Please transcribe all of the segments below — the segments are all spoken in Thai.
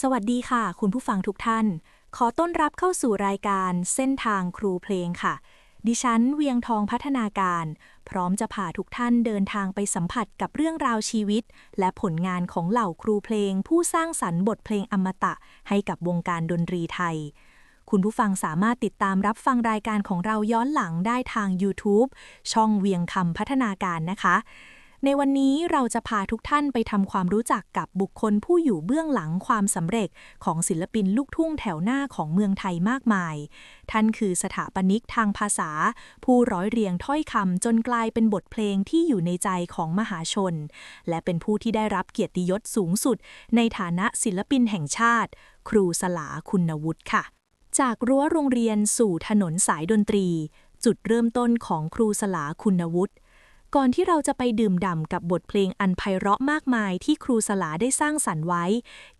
สวัสดีค่ะ คุณผู้ฟังทุกท่าน ขอต้อนรับเข้าสู่รายการเส้นทางครูเพลงค่ะ ดิฉันเวียงทองพัฒนาการ พร้อมจะพาทุกท่านเดินทางไปสัมผัสกับเรื่องราวชีวิต และผลงานของเหล่าครูเพลง ผู้สร้างสรรค์บทเพลงอมตะ ให้กับวงการดนตรีไทย คุณผู้ฟังสามารถติดตามรับฟังรายการของเราย้อนหลังได้ทาง YouTube ช่องเวียงคำพัฒนาการนะคะ ในวันนี้เราจะพาทุกท่านไปทำความรู้จักกับบุคคลผู้อยู่เบื้องหลังความสำเร็จของศิลปินลูกทุ่งแถวหน้าของเมืองไทยมากมาย ท่านคือสถาปนิกทางภาษา ผู้ร้อยเรียงถ้อยคำจนกลายเป็นบทเพลงที่อยู่ในใจของมหาชน และเป็นผู้ที่ได้รับเกียรติยศสูงสุด ในฐานะศิลปินแห่งชาติ ครูสลาคุณวุฒิค่ะ จากรั้วโรงเรียนสู่ถนนสายดนตรี จุดเริ่มต้นของครูสลาคุณวุฒิ ก่อนที่เราจะไปดื่มด่ำกับบทเพลงอันไพเราะมากมายที่ครูสลาได้สร้างสรรค์ไว้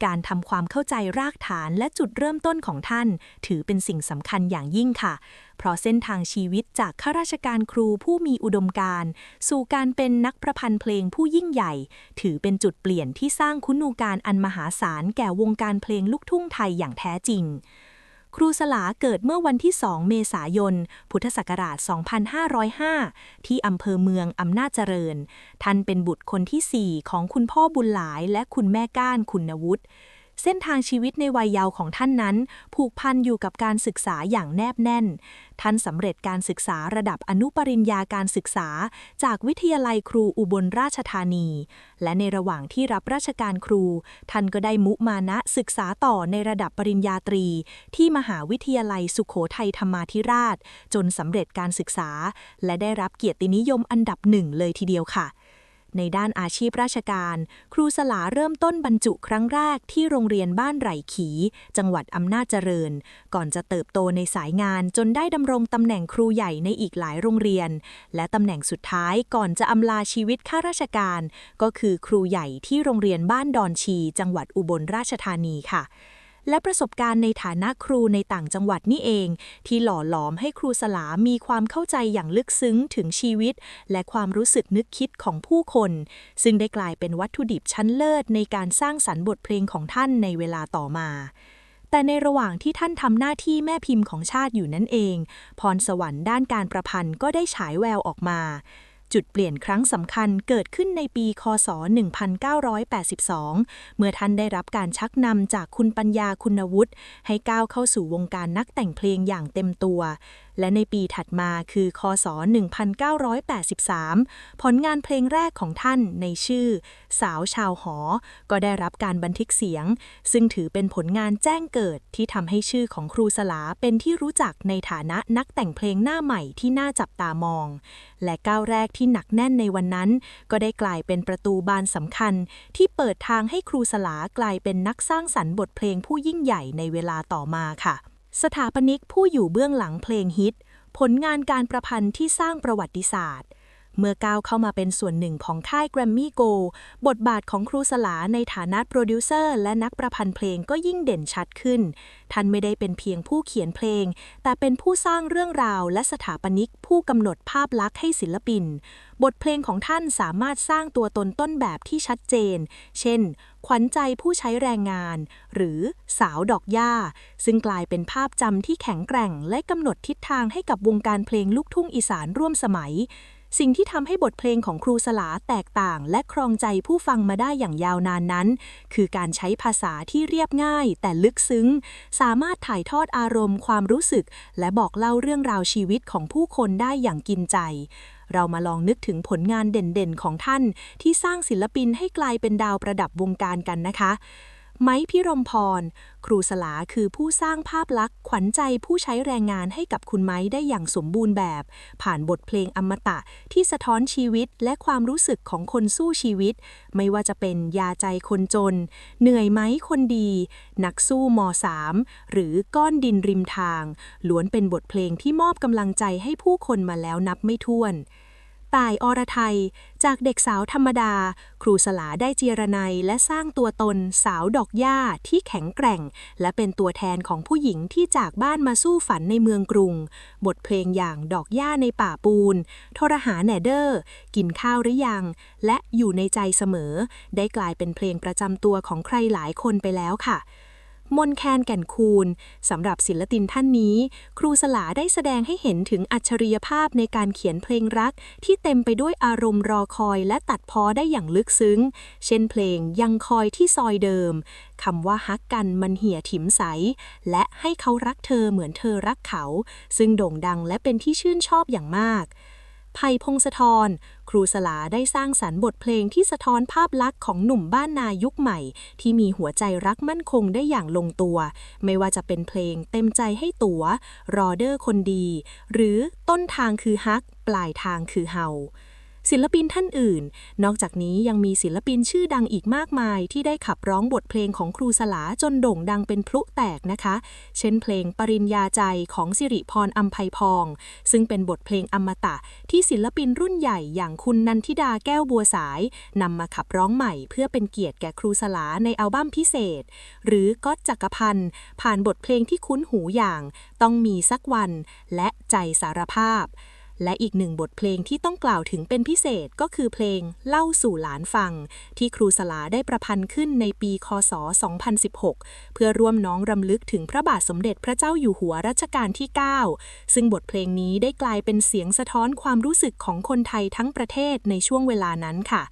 การทำความเข้าใจรากฐานและจุดเริ่มต้นของท่าน ถือเป็นสิ่งสำคัญอย่างยิ่งค่ะ เพราะเส้นทางชีวิตจากข้าราชการครูผู้มีอุดมการณ์สู่การเป็นนักประพันธ์เพลงผู้ยิ่งใหญ่ ถือเป็นจุดเปลี่ยนที่สร้างคุณูการอันมหาศาลแก่วงการเพลงลูกทุ่งไทยอย่างแท้จริง ครูสลาเกิดเมื่อวันที่ 2 เมษายน พุทธศักราช 2505 ที่อำเภอเมืองอำนาจเจริญ ท่านเป็นบุตรคนที่ 4 ของคุณพ่อบุญหลายและคุณแม่ก้านคุณวุฒิ เส้นทางชีวิตในวัยเยาว์ของท่านนั้น ผูกพันอยู่กับการศึกษาอย่างแนบแน่น ท่านสำเร็จการศึกษาระดับอนุปริญญาการศึกษา จากวิทยาลัยครูอุบลราชธานี และในระหว่างที่รับราชการครู ท่านก็ได้มุมานะศึกษาต่อในระดับปริญญาตรี ที่มหาวิทยาลัยสุขโขทัยธรรมาธิราช จนสำเร็จการศึกษา และได้รับเกียรตินิยมอันดับหนึ่งเลยทีเดียวค่ะ ในด้านอาชีพราชการ ครูสลาเริ่มต้นบรรจุครั้งแรกที่โรงเรียนบ้านไหร่ขี จังหวัดอำนาจเจริญ ก่อนจะเติบโตในสายงานจนได้ดำรงตำแหน่งครูใหญ่ในอีกหลายโรงเรียน และตำแหน่งสุดท้ายก่อนจะอำลาชีวิตข้าราชการ ก็คือครูใหญ่ที่โรงเรียนบ้านดอนชี จังหวัดอุบลราชธานีค่ะ และประสบการณ์ในฐานะครูในต่างจังหวัดนี่เอง ที่หล่อหลอมให้ครูสลามีความเข้าใจอย่างลึกซึ้งถึงชีวิต และความรู้สึกนึกคิดของผู้คน ซึ่งได้กลายเป็นวัตถุดิบชั้นเลิศในการสร้างสรรค์บทเพลงของท่านในเวลาต่อมาแต่ในระหว่างที่ท่านทำหน้าที่แม่พิมพ์ของชาติอยู่นั่นเอง พรสวรรค์ด้านการประพันธ์ก็ได้ฉายแววออกมา จุดเปลี่ยนครั้งสำคัญเกิดขึ้นในปีคศ 1982 เมื่อท่านได้รับการชักนำจากคุณปัญญาคุณวุฒิให้ก้าวเข้าสู่วงการนักแต่งเพลงอย่างเต็มตัวและในปีถัดมาคือคศ 1983 ผลงานเพลงแรกของท่านในชื่อ สาวชาวหอ ก็ได้รับการบันทึกเสียง ซึ่งถือเป็นผลงานแจ้งเกิดที่ทำให้ชื่อของครูสลาเป็นที่รู้จักในฐานะนักแต่งเพลงหน้าใหม่ที่น่าจับตามอง และก้าวแรกที่หนักแน่นในวันนั้น ก็ได้กลายเป็นประตูบานสำคัญ ที่เปิดทางให้ครูสลากลายเป็นนักสร้างสรรค์บทเพลงผู้ยิ่งใหญ่ในเวลาต่อมาค่ะ สถาปนิกผู้อยู่เบื้องหลังเพลงฮิต ผลงานการประพันธ์ที่สร้างประวัติศาสตร์ เมื่อก้าวเข้ามาเป็นส่วนหนึ่งของค่ายแกรมมี่โกบทบาทของครูสลาในฐานะโปรดิวเซอร์และนักประพันธ์เพลงก็ยิ่งเด่นชัดขึ้น ท่านไม่ได้เป็นเพียงผู้เขียนเพลง แต่เป็นผู้สร้างเรื่องราวและสถาปนิกผู้กำหนดภาพลักษณ์ให้ศิลปิน บทเพลงของท่านสามารถสร้างตัวตนต้นแบบที่ชัดเจน เช่น ขวัญใจผู้ใช้แรงงาน หรือสาวดอกหญ้า ซึ่งกลายเป็นภาพจำที่แข็งแกร่งและกำหนดทิศทางให้กับวงการเพลงลูกทุ่งอีสานร่วมสมัย สิ่งที่ทำให้บทเพลงของครูสลาแตกต่าง และครองใจผู้ฟังมาได้อย่างยาวนานนั้น คือการใช้ภาษาที่เรียบง่าย แต่ลึกซึ้ง สามารถถ่ายทอดอารมณ์ความรู้สึก และบอกเล่าเรื่องราวชีวิตของผู้คนได้อย่างกินใจเรามาลองนึกถึงผลงานเด่นๆ ของท่าน ที่สร้างศิลปินให้กลายเป็นดาวประดับวงการกันนะคะ ไม้พิรมพร ครูสลาคือผู้สร้างภาพลักษณ์ขวัญใจผู้ใช้แรงงานให้กับคุณไม้ได้อย่างสมบูรณ์แบบ ผ่านบทเพลงอมตะที่สะท้อนชีวิตและความรู้สึกของคนสู้ชีวิต ไม่ว่าจะเป็นยาใจคนจน เหนื่อยไหมคนดี นักสู้ม .3 หรือก้อนดินริมทาง ล้วนเป็นบทเพลงที่มอบกำลังใจให้ผู้คนมาแล้วนับไม่ถ้วน ต่ายอรไทย จากเด็กสาวธรรมดา ครูสลาได้เจรไนยและสร้างตัวตนสาวดอกหญ้าที่แข็งแกร่ง และเป็นตัวแทนของผู้หญิงที่จากบ้านมาสู้ฝันในเมืองกรุง บทเพลงอย่างดอกหญ้าในป่าปูนโทรหาแหนเดอร์ กินข้าวหรือยัง และอยู่ในใจเสมอ ได้กลายเป็นเพลงประจำตัวของใครหลายคนไปแล้วค่ะ มนแคนแก่นคูณสำหรับศิลปินท่านนี้ ครูสลาได้แสดงให้เห็นถึงอัจฉริยภาพในการเขียนเพลงรัก ที่เต็มไปด้วยอารมณ์รอคอยและตัดพ้อได้อย่างลึกซึ้ง เช่นเพลงยังคอยที่ซอยเดิมคำว่าฮักกันมันเหี่ยถิมใส และให้เขารักเธอเหมือนเธอรักเขา ซึ่งโด่งดังและเป็นที่ชื่นชอบอย่างมาก ภัยพงศธร ครูสลาได้สร้างสรรค์บทเพลงที่สะท้อนภาพลักษณ์ของหนุ่มบ้านนายุคใหม่ ที่มีหัวใจรักมั่นคงได้อย่างลงตัว ไม่ว่าจะเป็นเพลงเต็มใจให้ตัวรอเดอร์คนดี หรือต้นทางคือฮัก ปลายทางคือเฮา ศิลปินท่านอื่น นอกจากนี้ยังมีศิลปินชื่อดังอีกมากมาย ที่ได้ขับร้องบทเพลงของครูสลาจนโด่งดังเป็นพลุแตกนะคะ เช่นเพลงปริญญาใจของสิริพรอัมไพพอง ซึ่งเป็นบทเพลงอมตะ ที่ศิลปินรุ่นใหญ่อย่างคุณนันทิดาแก้วบัวสายนำมาขับร้องใหม่เพื่อเป็นเกียรติแก่ครูสลาในอัลบั้มพิเศษ หรือก๊อตจักรพันธ์ผ่านบทเพลงที่คุ้นหูอย่าง ต้องมีสักวัน และใจสารภาพ และอีกหนึ่งบทเพลงที่ต้องกล่าวถึงเป็นพิเศษก็คือเพลงเล่าสู่หลานฟัง ที่ครูสลาได้ประพันธ์ขึ้นในปี คศ 2016 เพื่อร่วมน้องรำลึกถึงพระบาทสมเด็จพระเจ้าอยู่หัวรัชกาลที่ 9 ซึ่งบทเพลงนี้ได้กลายเป็นเสียงสะท้อนความรู้สึกของคนไทยทั้งประเทศในช่วงเวลานั้นค่ะ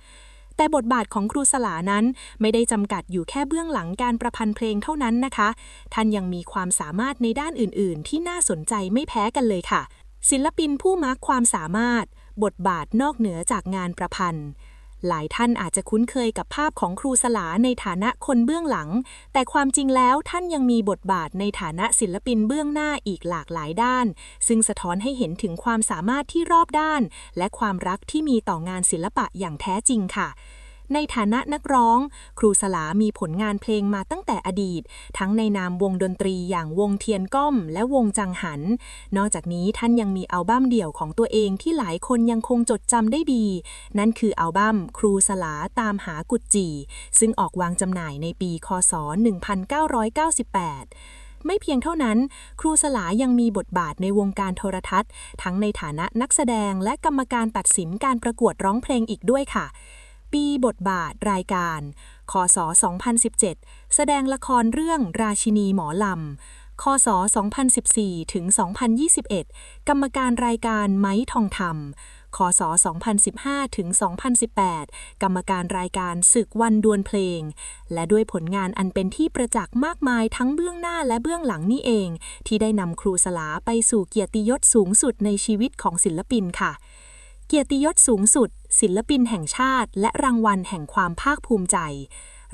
แต่บทบาทของครูสลานั้นไม่ได้จำกัดอยู่แค่เบื้องหลังการประพันธ์เพลงเท่านั้นนะคะ ท่านยังมีความสามารถในด้านอื่น ๆ ที่น่าสนใจไม่แพ้กันเลยค่ะ ศิลปินผู้มาร์กความสามารถ บทบาทนอกเหนือจากงานประพันธ์ หลายท่านอาจจะคุ้นเคยกับภาพของครูสลาในฐานะคนเบื้องหลัง แต่ความจริงแล้วท่านยังมีบทบาทในฐานะศิลปินเบื้องหน้าอีกหลากหลายด้าน ซึ่งสะท้อนให้เห็นถึงความสามารถที่รอบด้าน และความรักที่มีต่องานศิลปะอย่างแท้จริงค่ะ ในฐานะนักร้อง ครูสลามีผลงานเพลงมาตั้งแต่อดีต ทั้งในนามวงดนตรีอย่างวงเทียนก้อม และวงจังหัน นอกจากนี้ท่านยังมีอัลบั้มเดี่ยวของตัวเองที่หลายคนยังคงจดจำได้ดี นั่นคืออัลบั้มครูสลาตามหากุจจีซึ่งออกวางจำหน่ายในปี คศ 1998ไม่เพียงเท่านั้น ครูสลายังมีบทบาทในวงการโทรทัศน์ ทั้งในฐานะนักแสดงและกรรมการตัดสินการประกวดร้องเพลงอีกด้วยค่ะ ปีบทบาทรายการคศ2017 แสดงละครเรื่องราชินีหมอลำคศ2014 ถึง 2021 กรรมการรายการไม้ทองธรรมคศ2015 ถึง 2018 กรรมการรายการศึกวันดวลเพลง และด้วยผลงานอันเป็นที่ประจักษ์มากมายทั้งเบื้องหน้าและเบื้องหลังนี่เอง ที่ได้นำครูสลาไปสู่เกียรติยศสูงสุดในชีวิตของศิลปินค่ะเกียรติยศสูงสุด ศิลปินแห่งชาติ และรางวัลแห่งความภาคภูมิใจ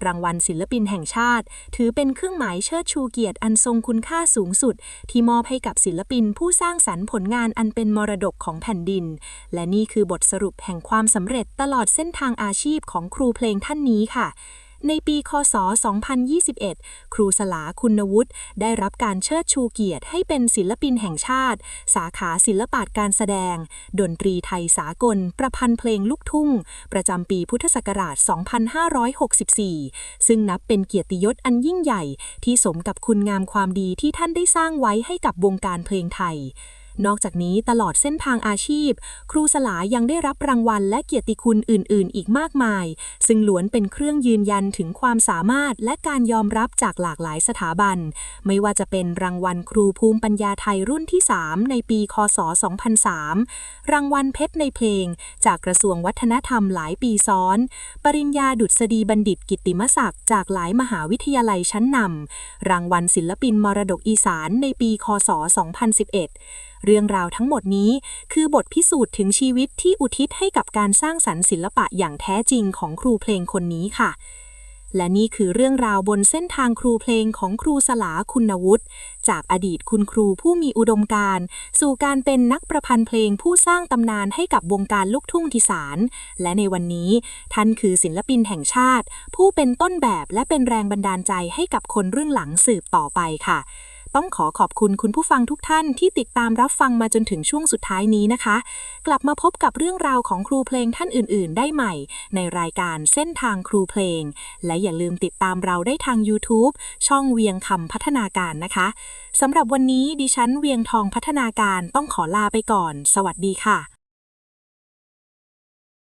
รางวัลศิลปินแห่งชาติ ถือเป็นเครื่องหมายเชิดชูเกียรติอันทรงคุณค่าสูงสุด ที่มอบให้กับศิลปินผู้สร้างสรรค์ผลงานอันเป็นมรดกของแผ่นดิน และนี่คือบทสรุปแห่งความสำเร็จตลอดเส้นทางอาชีพของครูเพลงท่านนี้ค่ะ ในปี คศ 2021 ครูสลาคุณวุฒิได้รับการเชิดชูเกียรติให้เป็นศิลปินแห่งชาติ สาขาศิลปะการแสดง ดนตรีไทยสากล ประพันธ์เพลงลูกทุ่ง ประจำปีพุทธศักราช 2564 ซึ่งนับเป็นเกียรติยศอันยิ่งใหญ่ ที่สมกับคุณงามความดีที่ท่านได้สร้างไว้ให้กับวงการเพลงไทย นอกจากนี้ตลอดเส้นทางอาชีพ ครูสลายังได้รับรางวัลและเกียรติคุณอื่น ๆ อีกมากมาย ซึ่งล้วนเป็นเครื่องยืนยันถึงความสามารถและการยอมรับจากหลากหลายสถาบัน ไม่ว่าจะเป็นรางวัลครูภูมิปัญญาไทยรุ่นที่ 3 ในปีคศ 2003 รางวัลเพชรในเพลง จากกระทรวงวัฒนธรรมหลายปีซ้อน ปริญญาดุษฎีบัณฑิตกิตติมศักดิ์จากหลายมหาวิทยาลัยชั้นนำรางวัลศิลปินมรดกอีสานในปีคศ 2011เรื่องราวทั้งหมดนี้คือบทพิสูจน์ถึงชีวิตที่อุทิศให้กับการสร้างสรรค์ศิลปะอย่างแท้จริงของครูเพลงคนนี้ค่ะ และนี่คือเรื่องราวบนเส้นทางครูเพลงของครูสลาคุณวุฒิจากอดีตคุณครูผู้มีอุดมการณ์สู่การเป็นนักประพันธ์เพลงผู้สร้างตำนานให้กับวงการลูกทุ่งทิสารและในวันนี้ท่านคือศิลปินแห่งชาติ ผู้เป็นต้นแบบและเป็นแรงบันดาลใจให้กับคนรุ่นหลังสืบต่อไปค่ะ ต้องขอขอบคุณคุณผู้ฟังทุกท่านที่ติดตามรับฟังมาจนถึงช่วงสุดท้ายนี้นะคะ กลับมาพบกับเรื่องราวของครูเพลงท่านอื่น ๆ ได้ใหม่ ในรายการเส้นทางครูเพลง และอย่าลืมติดตามเราได้ทาง YouTube ช่องเวียงคำพัฒนาการนะคะสำหรับวันนี้ดิฉันเวียงทองพัฒนาการต้องขอลาไปก่อน สวัสดีค่ะ